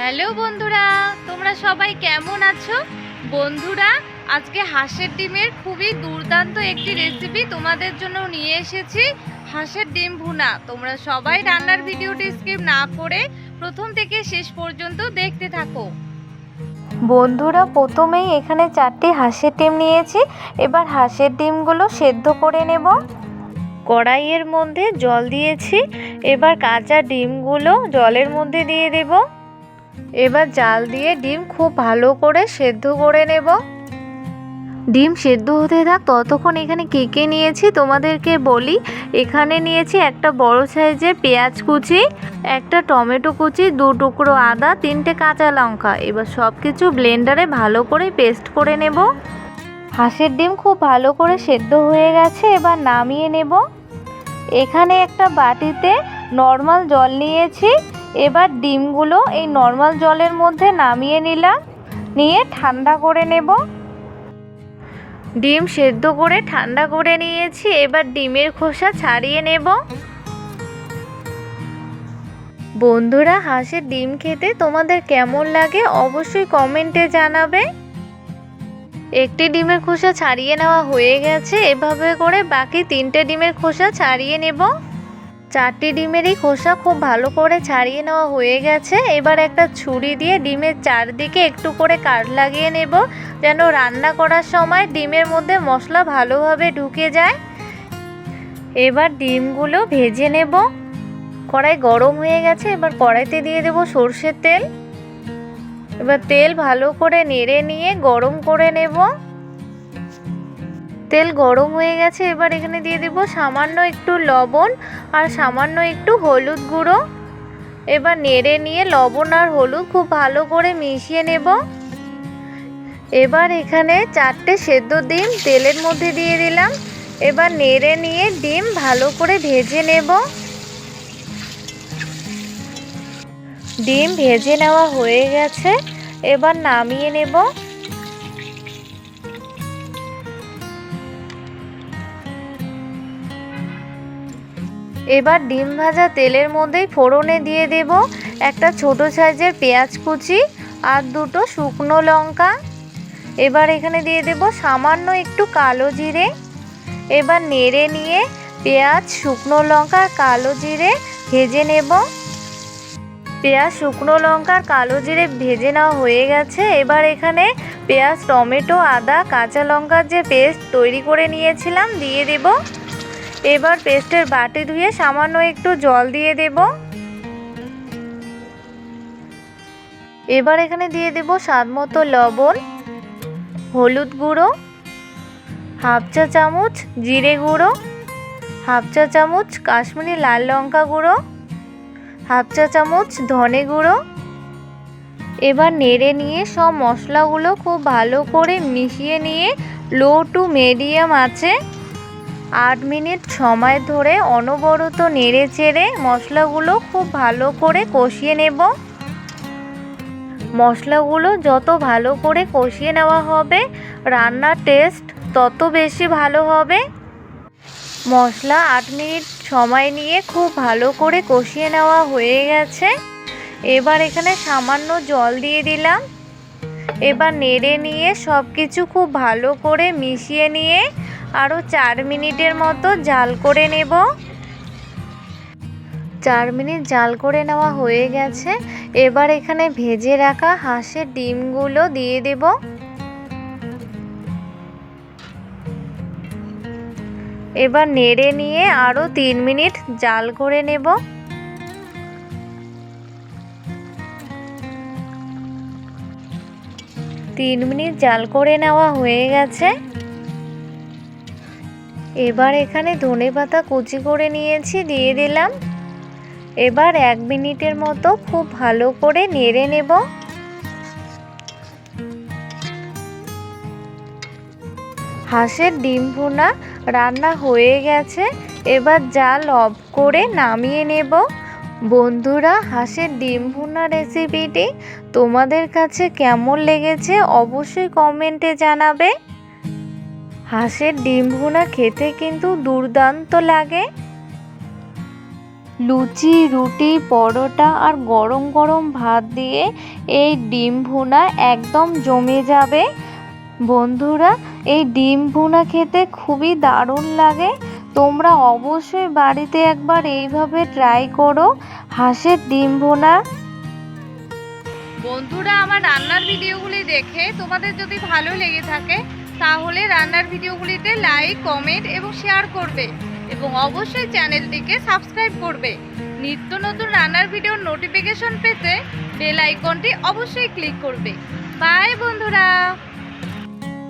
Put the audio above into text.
Hello বন্ধুরা, তোমরা সবাই কেমন আছো? বন্ধুরা, আজকে হাঁসের ডিমের খুবই দুর্দান্ত একটি রেসিপি তোমাদের জন্য নিয়ে এসেছি, হাঁসের ডিম ভুনা। তোমরা সবাই রান্নার ভিডিওটি স্কিপ না করে প্রথম থেকে শেষ পর্যন্ত দেখতে থাকো। বন্ধুরা, প্রথমেই এখানে চারটি হাঁসের ডিম নিয়েছি। এবার হাঁসের ডিমগুলো সেদ্ধ করে নেব। কড়াইয়ের মধ্যে জল দিয়েছি। এবার কাঁচা ডিমগুলো জলের মধ্যে দিয়ে দেব। এবার জাল দিয়ে ডিম খুব ভালো করে সেদ্ধ করে নেব। ডিম সেদ্ধ হতে থাক, ততক্ষণ এখানে কে কে নিয়েছি তোমাদেরকে বলি। এখানে নিয়েছি একটা বড় সাইজের পেঁয়াজ কুচি, একটা টমেটো কুচি, দু টুকরো আদা, তিনটে কাঁচা লঙ্কা। এবার সব কিছু ব্লেন্ডারে ভালো করে পেস্ট করে নেব। হাঁসের ডিম খুব ভালো করে সেদ্ধ হয়ে গেছে, এবার নামিয়ে নেব। এখানে একটা বাটিতে নর্মাল জল নিয়েছি। এবার ডিমগুলো এই নর্মাল জলের মধ্যে নামিয়ে নিলাম, নিয়ে ঠান্ডা করে নেব। ডিম সেদ্ধ করে ঠান্ডা করে নিয়েছি, এবার ডিমের খোসা ছাড়িয়ে নেব। বন্ধুরা, হাঁসের ডিম খেতে তোমাদের কেমন লাগে অবশ্যই কমেন্টে জানাবে। একটি ডিমের খোসা ছাড়িয়ে নেওয়া হয়ে গেছে, এভাবে করে বাকি তিনটে ডিমের খোসা ছাড়িয়ে নেব। চারটি ডিমেরই খোসা খুব ভালো করে ছাড়িয়ে নেওয়া হয়ে গেছে। এবার একটা ছুরি দিয়ে ডিমের চারদিকে একটু করে কাঠ লাগিয়ে নেব, যেন রান্না করার সময় ডিমের মধ্যে মশলা ভালোভাবে ঢুকে যায়। এবার ডিমগুলো ভেজে নেব। কড়াই গরম হয়ে গেছে, এবার কড়াইতে দিয়ে দেব সর্ষের তেল। এবার তেল ভালো করে নেড়ে নিয়ে গরম করে নেব। তেল গরম হয়ে গেছে, এবার এখানে দিয়ে দেব সামান্য একটু লবণ আর সামান্য একটু হলুদ গুঁড়ো। এবার নেড়ে নিয়ে লবণ আর হলুদ খুব ভালো করে মিশিয়ে নেব। এবার এখানে চারটে সেদ্ধ ডিম তেলের মধ্যে দিয়ে দিলাম। এবার নেড়ে নিয়ে ডিম ভালো করে ভেজে নেব। ডিম ভেজে নেওয়া হয়ে গেছে। এবার নামিয়ে নেব। এবার ডিম ভাজা তেলের মধ্যেই ফোড়নে দিয়ে দেব একটা ছোট সাইজের পেঁয়াজ কুচি আর দুটো শুকনো লঙ্কা। এবার এখানে দিয়ে দেব সামান্য একটু কালো জিরে। এবার নেড়ে নিয়ে পেঁয়াজ, শুকনো লঙ্কা কালো জিরে ভেজে নেব। পেঁয়াজ, শুকনো লঙ্কার কালো জিরে ভেজে নেওয়া হয়ে গেছে। এবার এখানে পেঁয়াজ, টমেটো, আদা, কাঁচা লঙ্কার যে পেস্ট তৈরি করে নিয়েছিলাম, দিয়ে দেব। এবার পেস্টের বাটি ধুয়ে সামান্য একটু জল দিয়ে দেব। এবার এখানে দিয়ে দেব স্বাদ মতো লবণ, হলুদ গুঁড়ো, হাফ চা চামচ জিরে গুঁড়ো, হাফ চা চামচ কাশ্মীরি লাল লঙ্কা গুঁড়ো, হাফ চা চামচ ধনে গুঁড়ো। এবার নেড়ে নিয়ে সব মশলাগুলো খুব ভালো করে মিশিয়ে নিয়ে লো টু মিডিয়াম আছে। আট মিনিট সময় ধরে অনবরত নেড়ে চেড়ে মশলাগুলো খুব ভালো করে কষিয়ে নেব। মশলাগুলো যত ভালো করে কষিয়ে নেওয়া হবে, রান্নার টেস্ট তত বেশি ভালো হবে। মশলা আট মিনিট সময় নিয়ে খুব ভালো করে কষিয়ে নেওয়া হয়ে গেছে। এবার এখানে সামান্য জল দিয়ে দিলাম। এবার নেড়ে নিয়ে সব কিছু খুব ভালো করে মিশিয়ে নিয়ে আরও চার মিনিটের মতো জাল করে নেব। চার মিনিট জাল করে নেওয়া হয়ে গেছে। এবার এখানে ভেজে রাখা হাঁসের ডিমগুলো দিয়ে দেব। এবার নেড়ে নিয়ে আরও তিন মিনিট জাল করে নেব। তিন মিনিট জাল করে নেওয়া হয়ে গেছে। এবার এখানে ধনে পাতা কুচি করে নিয়েছি, দিয়ে দিলাম। এবার এক মিনিটের মতো খুব ভালো করে নেড়ে নেব। হাঁসের ডিম ভুনা রান্না হয়ে গেছে। এবার জাল অফ করে নামিয়ে নেব। বন্ধুরা, হাঁসের ডিম ভুনা রেসিপিটি তোমাদের কাছে কেমন লেগেছে অবশ্যই কমেন্টে জানাবে। হাঁসের ডিম ভুনা খেতে কিন্তু দুর্দান্ত লাগে। লুচি, রুটি, পরোটা আর গরম গরম ভাত দিয়ে এই ডিম ভুনা একদম জমে যাবে। বন্ধুরা, এই ডিম ভুনা খেতে খুবই দারুণ লাগে। তোমরা অবশ্যই বাড়িতে একবার এইভাবে ট্রাই করো হাঁসের ডিম ভুনা বন্ধুরা, আমার রান্নার ভিডিওগুলি দেখে তোমাদের যদি ভালো লেগে থাকে তাহলে রান্নার ভিডিওগুলিতে লাইক কমেন্ট এবং শেয়ার করবে এবং অবশ্যই চ্যানেলটিকে সাবস্ক্রাইব করবে। নিত্য নতুন রান্নার ভিডিওর নোটিফিকেশন পেতে বেল আইকনটি অবশ্যই ক্লিক করবে। বাই বন্ধুরা!